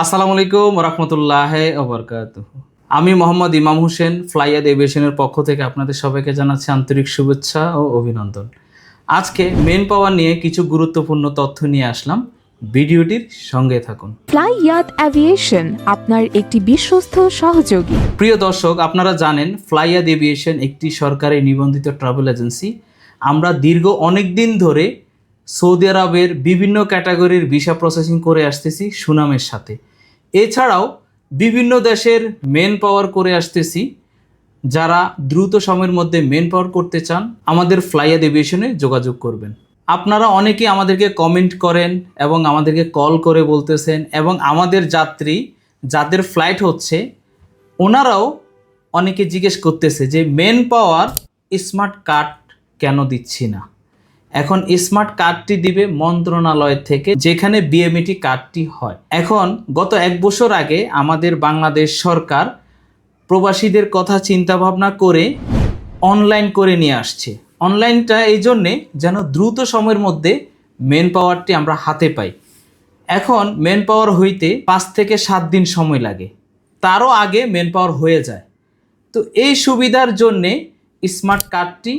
আসসালামু আলাইকুম রহমতুল্লাহ ওবরকাত আমি মোহাম্মদ ইমাম হোসেন ফ্লাইয়াদ এভিয়েশনের পক্ষ থেকে আপনাদের সবাইকে জানাচ্ছি আন্তরিক শুভেচ্ছা ও অভিনন্দন। আজকে মেন পাওয়ার নিয়ে কিছু গুরুত্বপূর্ণ তথ্য নিয়ে আসলাম। ভিডিওটির সঙ্গে থাকুন। ফ্লাই ইয়াত অ্যাভিয়েশন আপনার একটি বিশ্বস্ত সহযোগী। প্রিয় দর্শক আপনারা জানেন ফ্লাইয়াদ এভিয়েশন একটি সরকারি নিবন্ধিত ট্রাভেল এজেন্সি। আমরা দীর্ঘ অনেক দিন ধরে সৌদি আরবের বিভিন্ন ক্যাটাগরির ভিসা প্রসেসিং করে আসতেছি সুনামের সাথে। এছাড়াও বিভিন্ন দেশের মেন পাওয়ার করে আসতেছি, যারা দ্রুত সময়ের মধ্যে মেন পাওয়ার করতে চান, আমাদের ফ্লাইয়াদ এভিয়েশনে যোগাযোগ করবেন। আপনারা অনেকেই আমাদেরকে কমেন্ট করেন এবং আমাদেরকে কল করে বলতেছেন এবং আমাদের যাত্রী যাদের ফ্লাইট হচ্ছে, ওনারাও অনেকে জিজ্ঞেস করতেছে যে মেন পাওয়ার স্মার্ট কার্ড কেন দিচ্ছি না? এখন স্মার্ট কার্ডটি দিবে মন্ত্রণালয় থেকে, যেখানে বিএমইটি কার্ডটি হয়। এখন, গত এক বছর আগে আমাদের বাংলাদেশ সরকার প্রবাসীদের কথা চিন্তা ভাবনা করে অনলাইন করে নিয়ে আসছে। অনলাইনটা এই জন্যে যেন দ্রুত সময়ের মধ্যে মেন পাওয়ারটি আমরা হাতে পাই। এখন মেন পাওয়ার হইতে পাঁচ থেকে সাত দিন সময় লাগে। তারও আগে মেন পাওয়ার হয়ে যায়। তো এই সুবিধার জন্যে স্মার্ট কার্ডটি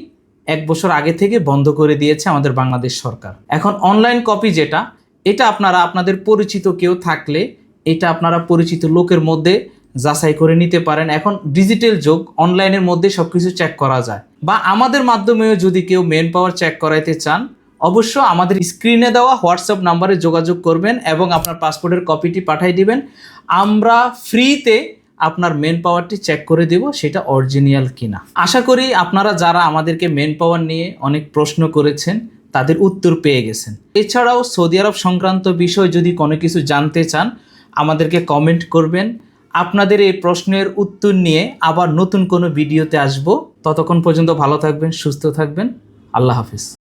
এক বছর আগে থেকে বন্ধ করে দিয়েছে আমাদের বাংলাদেশ সরকার। এখন অনলাইন কপি যেটা, এটা আপনারা, আপনাদের পরিচিত কেউ থাকলে এটা আপনারা পরিচিত লোকের মধ্যে যাচাই করে নিতে পারেন। এখন ডিজিটাল যুগ অনলাইনের মধ্যে সব কিছু চেক করা যায়। বা আমাদের মাধ্যমেও যদি কেউ মেন পাওয়ার চেক করাইতে চান, অবশ্য আমাদের স্ক্রিনে দেওয়া হোয়াটসঅ্যাপ নাম্বারে যোগাযোগ করবেন এবং আপনার পাসপোর্টের কপিটি পাঠিয়ে দিবেন। আমরা ফ্রিতে আপনার মেন পাওয়ারটি চেক করে দেব সেটা অরিজিনাল কিনা। আশা করি আপনারা যারা আমাদেরকে মেন পাওয়ার নিয়ে অনেক প্রশ্ন করেছেন, তাদের উত্তর পেয়ে গেছেন। এছাড়াও সৌদি আরব সংক্রান্ত বিষয় যদি কোনো কিছু জানতে চান, আমাদেরকে কমেন্ট করবেন। আপনাদের এই প্রশ্নের উত্তর নিয়ে আবার নতুন কোনো ভিডিওতে আসব। ততক্ষণ পর্যন্ত ভালো থাকবেন, সুস্থ থাকবেন। আল্লাহ হাফিজ।